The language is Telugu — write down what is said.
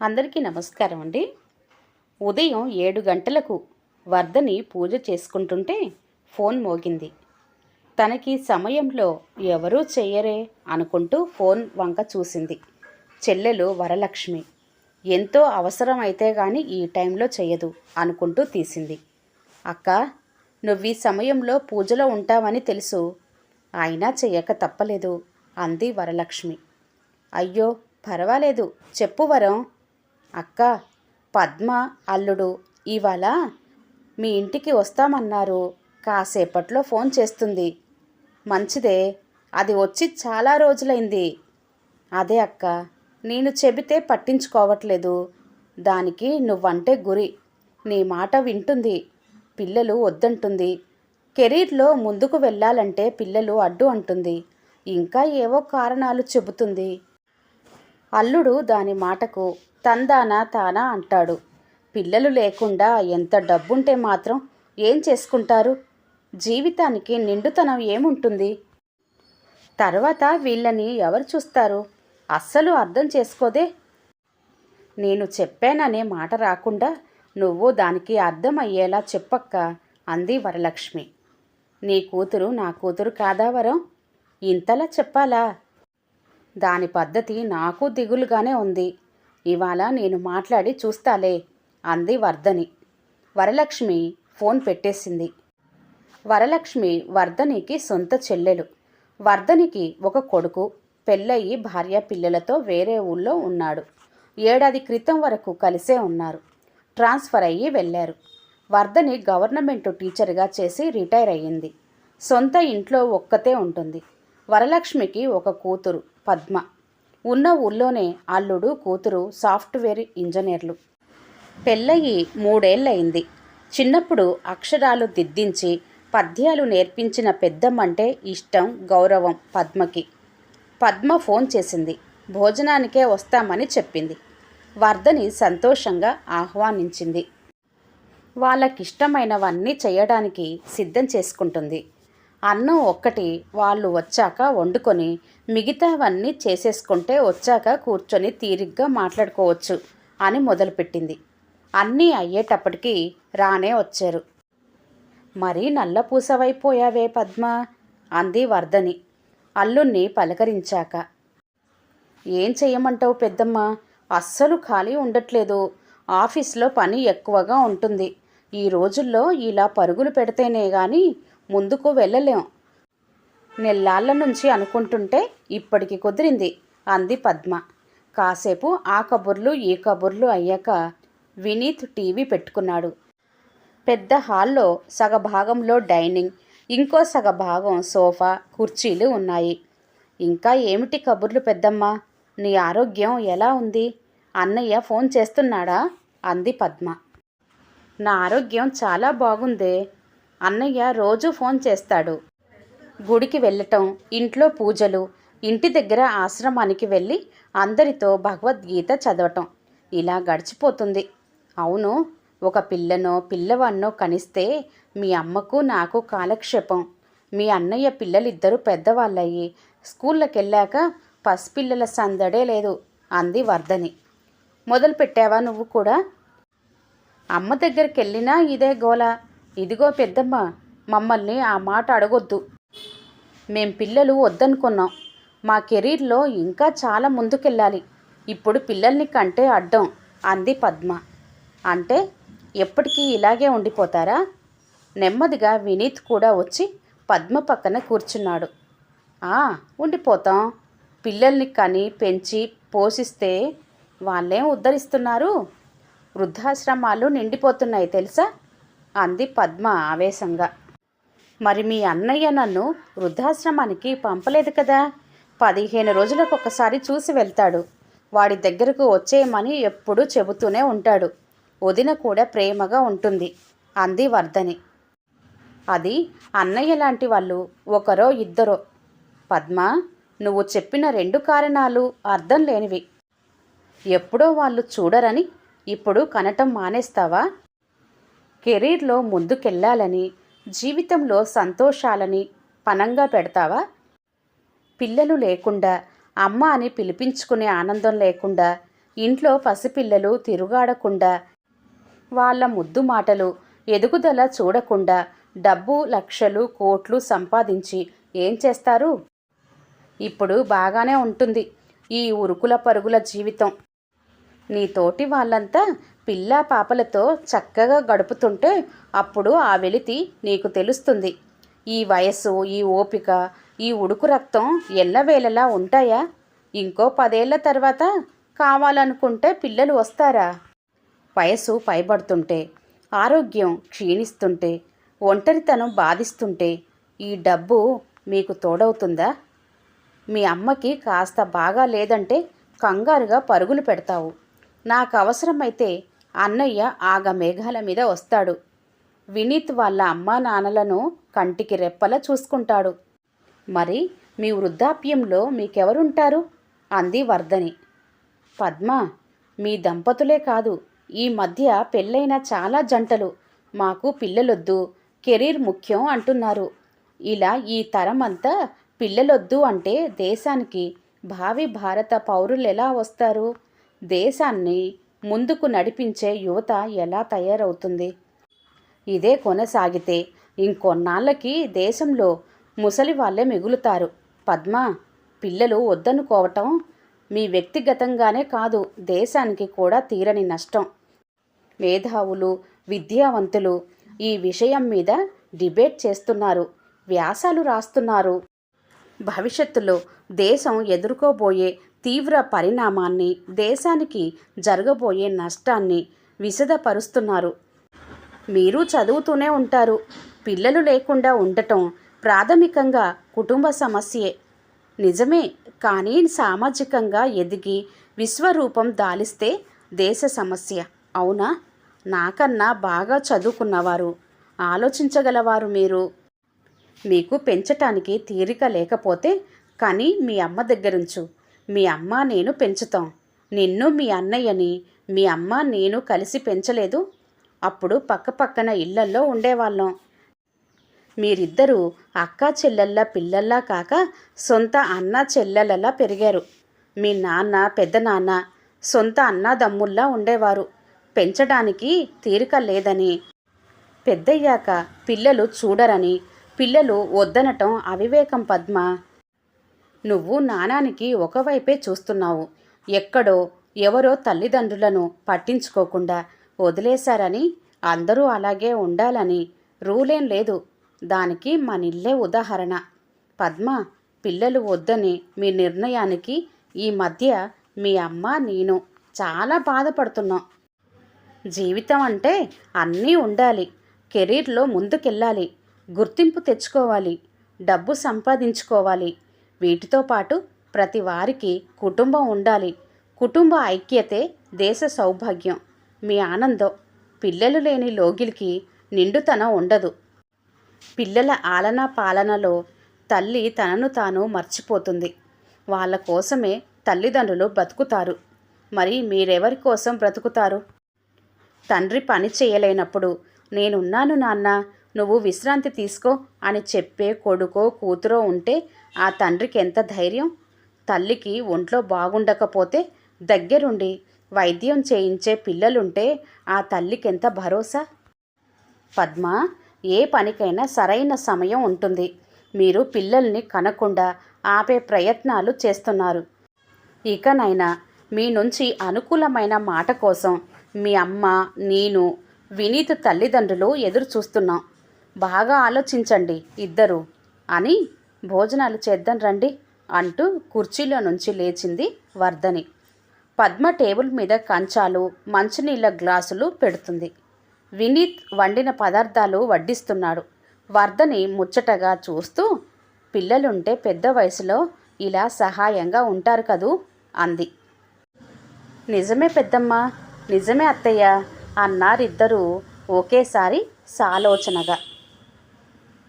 అందరికీ నమస్కారం అండి. ఉదయం ఏడు గంటలకు వర్ధని పూజ చేసుకుంటుంటే ఫోన్ మోగింది. తనకి సమయంలో ఎవరూ చెయ్యరే అనుకుంటూ ఫోన్ వంక చూసింది. చెల్లెలు వరలక్ష్మి. ఎంతో అవసరం అయితే గాని ఈ టైంలో చెయ్యదు అనుకుంటూ తీసింది. అక్క నువ్వు ఈ సమయంలో పూజలో ఉంటావని తెలుసు. అయినా చెయ్యక తప్పలేదు అంది వరలక్ష్మి. అయ్యో పర్వాలేదు. చెప్పు వరం. అక్క పద్మ అల్లుడు ఇవాళ మీ ఇంటికి వస్తామన్నారు. కాసేపట్లో ఫోన్ చేస్తుంది. మంచిదే అది వచ్చి చాలా రోజులైంది. అదే అక్క నేను చెబితే పట్టించుకోవట్లేదు. దానికి నువ్వంటే గురి. నీ మాట వింటుంది. పిల్లలు వద్దంటుంది. కెరీర్లో ముందుకు వెళ్ళాలంటే పిల్లలు అడ్డు అంటుంది. ఇంకా ఏవో కారణాలు చెబుతుంది. అల్లుడు దాని మాటకు తందానా తానా అంటాడు. పిల్లలు లేకుండా ఎంత డబ్బుంటే మాత్రం ఏం చేసుకుంటారు? జీవితానికి నిండుతనం ఏముంటుంది? తర్వాత వీళ్ళని ఎవరు చూస్తారు? అస్సలు అర్థం చేసుకోదే? నేను చెప్పాననే మాట రాకుండా నువ్వు దానికి అర్థమయ్యేలా చెప్పక్క అంది వరలక్ష్మి. నీ కూతురు నా కూతురు కాదా వరం? ఇంతలా చెప్పాలా? దాని పద్ధతి నాకు దిగులుగానే ఉంది. ఇవాళ నేను మాట్లాడి చూస్తాలే అంది వర్ధని వరలక్ష్మి ఫోన్ పెట్టేసింది. వరలక్ష్మి వర్ధనికి సొంత చెల్లెలు. వర్ధనికి ఒక కొడుకు పెళ్ళయి భార్య పిల్లలతో వేరే ఊళ్ళో ఉన్నాడు. ఏడాది క్రితం వరకు కలిసే ఉన్నారు. ట్రాన్స్ఫర్ అయ్యి వెళ్ళారు. వర్ధని గవర్నమెంట్ టీచర్గా చేసి రిటైర్ అయ్యింది. సొంత ఇంట్లో ఒక్కతే ఉంటుంది. వరలక్ష్మికి ఒక కూతురు పద్మ. ఉన్న ఊళ్ళోనే అల్లుడు కూతురు సాఫ్ట్వేర్ ఇంజనీర్లు. పెళ్ళయి మూడేళ్ళయింది చిన్నప్పుడు అక్షరాలు దిద్దించి పద్యాలు నేర్పించిన పెద్దమ్మంటే ఇష్టం గౌరవం పద్మకి. పద్మ ఫోన్ చేసింది. భోజనానికే వస్తామని చెప్పింది. వర్ధని సంతోషంగా ఆహ్వానించింది. వాళ్ళకిష్టమైనవన్నీ చేయడానికి సిద్ధం చేసుకుంటుంది. అన్నం ఒక్కటి వాళ్ళు వచ్చాక వండుకొని మిగతావన్నీ చేసేసుకుంటే వచ్చాక కూర్చొని తీరిగ్గా మాట్లాడుకోవచ్చు అని మొదలుపెట్టింది. అన్నీ అయ్యేటప్పటికీ రానే వచ్చారు. మరీ నల్లపూసవైపోయావే పద్మ అంది వర్ధని అల్లుణ్ణి పలకరించాక. ఏం చెయ్యమంటావు పెద్దమ్మ? అస్సలు ఖాళీ ఉండట్లేదు. ఆఫీస్లో పని ఎక్కువగా ఉంటుంది. ఈ రోజుల్లో ఇలా పరుగులు పెడితేనే కానీ ముందుకు వెళ్ళలేం. నెల్లాళ్ళ నుంచి అనుకుంటుంటే ఇప్పటికి కుదిరింది అంది పద్మ. కాసేపు ఆ కబుర్లు ఈ కబుర్లు అయ్యాక వినీత్ టీవీ పెట్టుకున్నాడు. పెద్ద హాల్లో సగభాగంలో డైనింగ్ ఇంకో సగభాగం సోఫా కుర్చీలు ఉన్నాయి. ఇంకా ఏమిటి కబుర్లు పెద్దమ్మ? నీ ఆరోగ్యం ఎలా ఉంది? అన్నయ్య ఫోన్ చేస్తున్నాడా? అంది పద్మ. నా ఆరోగ్యం చాలా బాగుందే అన్నయ్య రోజు ఫోన్ చేస్తాడు. గుడికి వెళ్ళటం ఇంట్లో పూజలు ఇంటి దగ్గర ఆశ్రమానికి వెళ్ళి అందరితో భగవద్గీత చదవటం. ఇలా గడిచిపోతుంది. అవును ఒక పిల్లనో పిల్లవాన్నో కనిస్తే మీ అమ్మకు నాకు కాలక్షేపం. మీ అన్నయ్య పిల్లలిద్దరూ పెద్దవాళ్ళయ్యి స్కూళ్ళకెళ్ళాక పసిపిల్లల సందడే లేదు అంది వర్ధని మొదలు పెట్టావా నువ్వు కూడా? అమ్మ దగ్గరికి వెళ్ళినా ఇదే గోల. ఇదిగో పెద్దమ్మ మమ్మల్ని ఆ మాట అడగొద్దు. మేం పిల్లలు వద్దనుకున్నాం. మా కెరీర్లో ఇంకా చాలా ముందుకెళ్ళాలి. ఇప్పుడు పిల్లల్ని కంటే అడ్డం అంది పద్మ. అంటే ఎప్పటికీ ఇలాగే ఉండిపోతారా? నెమ్మదిగా వినీత్ కూడా వచ్చి పద్మ పక్కన కూర్చున్నాడు. ఆ ఉండిపోతాం. పిల్లల్ని కని పెంచి పోషిస్తే వాళ్ళేం ఉద్ధరిస్తున్నారు? వృద్ధాశ్రమాలు నిండిపోతున్నాయి తెలుసా? అంది పద్మ ఆవేశంగా. మరి మీ అన్నయ్య నన్ను వృద్ధాశ్రమానికి పంపలేదు కదా? పదిహేను రోజులకు ఒకసారి చూసి వెళ్తాడు. వాడి దగ్గరకు వచ్చేయమని ఎప్పుడూ చెబుతూనే ఉంటాడు. వదిన కూడా ప్రేమగా ఉంటుంది అంది వర్ధని. అది అన్నయ్య లాంటి వాళ్ళు ఒకరో ఇద్దరో. పద్మ నువ్వు చెప్పిన రెండు కారణాలు అర్థం లేనివి. ఎప్పుడో వాళ్ళు చూడరని ఇప్పుడు కనటం మానేస్తావా? కెరీర్లో ముందుకెళ్ళాలని జీవితంలో సంతోషాలని పనంగా పెడతావా? పిల్లలు లేకుండా అమ్మ అని పిలిపించుకునే ఆనందం లేకుండా ఇంట్లో పసిపిల్లలు తిరుగాడకుండా వాళ్ళ ముద్దు మాటలు ఎదుగుదల చూడకుండా డబ్బు లక్షలు కోట్లు సంపాదించి ఏం చేస్తారు? ఇప్పుడు బాగానే ఉంటుంది ఈ ఉరుకుల పరుగుల జీవితం. నీ తోటి వాళ్ళంతా పిల్ల పాపలతో చక్కగా గడుపుతుంటే అప్పుడు ఆ వెలితి నీకు తెలుస్తుంది. ఈ వయస్సు ఈ ఓపిక ఈ ఉడుకు రక్తం ఎల్లవేళలా ఉంటాయా? ఇంకో పదేళ్ళ తర్వాత కావాలనుకుంటే పిల్లలు వస్తారా? వయసు పైబడుతుంటే ఆరోగ్యం క్షీణిస్తుంటే ఒంటరితనం బాధిస్తుంటే ఈ డబ్బు మీకు తోడవుతుందా? మీ అమ్మకి కాస్త బాగా లేదంటే కంగారుగా పరుగులు పెడతావు. నాకు అవసరమైతే అన్నయ్య ఆగ మేఘాల మీద వస్తాడు. వినీత్ వాళ్ళ అమ్మా నాన్నలను కంటికి రెప్పలా చూసుకుంటాడు. మరి మీ వృద్ధాప్యంలో మీకెవరుంటారు? అంది వర్ధని. పద్మ మీ దంపతులే కాదు ఈ మధ్య పెళ్ళైన చాలా జంటలు మాకు పిల్లలొద్దు కెరీర్ ముఖ్యం అంటున్నారు. ఇలా ఈ తరం అంతా పిల్లలొద్దు అంటే దేశానికి భావి భారత పౌరులు ఎలా వస్తారు? దేశాన్ని ముందుకు నడిపించే యువత ఎలా తయారవుతుంది? ఇదే కొనసాగితే ఇంకొన్నాళ్ళకి దేశంలో ముసలి వాళ్ళే మిగులుతారు. పద్మ పిల్లలు వద్దనుకోవటం మీ వ్యక్తిగతంగానే కాదు దేశానికి కూడా తీరని నష్టం. మేధావులు విద్యావంతులు ఈ విషయం మీద డిబేట్ చేస్తున్నారు వ్యాసాలు రాస్తున్నారు. భవిష్యత్తులో దేశం ఎదుర్కోబోయే తీవ్ర పరిణామాన్ని దేశానికి జరగబోయే నష్టాన్ని విశదపరుస్తున్నారు. మీరు చదువుతూనే ఉంటారు. పిల్లలు లేకుండా ఉండటం ప్రాథమికంగా కుటుంబ సమస్యే. నిజమే కానీ సామాజికంగా ఎదిగి విశ్వరూపం దాలిస్తే దేశ సమస్య. అవునా? నాకన్నా బాగా చదువుకున్నవారు ఆలోచించగలవారు మీరు. మీకు పెంచటానికి తీరిక లేకపోతే కానీ మీ అమ్మ దగ్గరుంచు. మీ అమ్మ నేను పెంచుతాం. నిన్ను మీ అన్నయ్యని మీ అమ్మ నేను కలిసి పెంచలేదు. అప్పుడు పక్కపక్కన ఇళ్ళల్లో ఉండేవాళ్ళం. మీరిద్దరూ అక్క చెల్లెళ్ళ పిల్లల్లా కాక సొంత అన్న చెల్లెలలా పెరిగారు. మీ నాన్న పెద్ద నాన్న సొంత అన్నదమ్ముల్లా ఉండేవారు. పెంచడానికి తీరిక లేదని. పెద్దయ్యాక పిల్లలు చూడరని పిల్లలు వద్దనటం అవివేకం పద్మ. నువ్వు నానానికి ఒకవైపే చూస్తున్నావు. ఎక్కడో ఎవరో తల్లిదండ్రులను పట్టించుకోకుండా వదిలేశారని అందరూ అలాగే ఉండాలని రూలేం లేదు. దానికి మనిల్లే ఉదాహరణ. పద్మ పిల్లలు వద్దని మీ నిర్ణయానికి ఈ మధ్య మీ అమ్మ నేను చాలా బాధపడుతున్నాం. జీవితం అంటే అన్నీ ఉండాలి. కెరీర్లో ముందుకెళ్ళాలి. గుర్తింపు తెచ్చుకోవాలి. డబ్బు సంపాదించుకోవాలి. వీటితో పాటు ప్రతి వారికి కుటుంబం ఉండాలి. కుటుంబ ఐక్యతే దేశ సౌభాగ్యం. మీ ఆనందం పిల్లలు లేని లోగిలికి నిండుతనం ఉండదు. పిల్లల ఆలన పాలనలో తల్లి తనను తాను మర్చిపోతుంది. వాళ్ళ కోసమే తల్లిదండ్రులు బ్రతుకుతారు మరి మీరెవరి కోసం బ్రతుకుతారు? తండ్రి పని చేయలేనప్పుడు నేనున్నాను నాన్న నువ్వు విశ్రాంతి తీసుకో అని చెప్పే కొడుకో కూతురో ఉంటే ఆ తండ్రికి ఎంత ధైర్యం? తల్లికి ఒంట్లో బాగుండకపోతే దగ్గరుండి వైద్యం చేయించే పిల్లలుంటే ఆ తల్లికి ఎంత భరోసా? పద్మ ఏ పనికైనా సరైన సమయం ఉంటుంది. మీరు పిల్లల్ని కనకుండా ఆపే ప్రయత్నాలు చేస్తున్నారు. ఇకనైనా మీ నుంచి అనుకూలమైన మాట కోసం మీ అమ్మ నేను వినీత్ తల్లిదండ్రులు ఎదురు చూస్తున్నాం బాగా ఆలోచించండి ఇద్దరు అని భోజనాలు చేద్దాం రండి అంటూ కుర్చీలో నుంచి లేచింది వర్ధని. పద్మ టేబుల్ మీద కంచాలు మంచినీళ్ళ గ్లాసులు పెడుతుంది. వినీత్ వండిన పదార్థాలు వడ్డిస్తున్నాడు. వర్ధని ముచ్చటగా చూస్తూ పిల్లలుంటే పెద్ద వయసులో ఇలా సహాయంగా ఉంటారు కదూ? అంది. నిజమే పెద్దమ్మ నిజమే అత్తయ్య అన్నారిద్దరూ ఒకేసారి సాలోచనగా.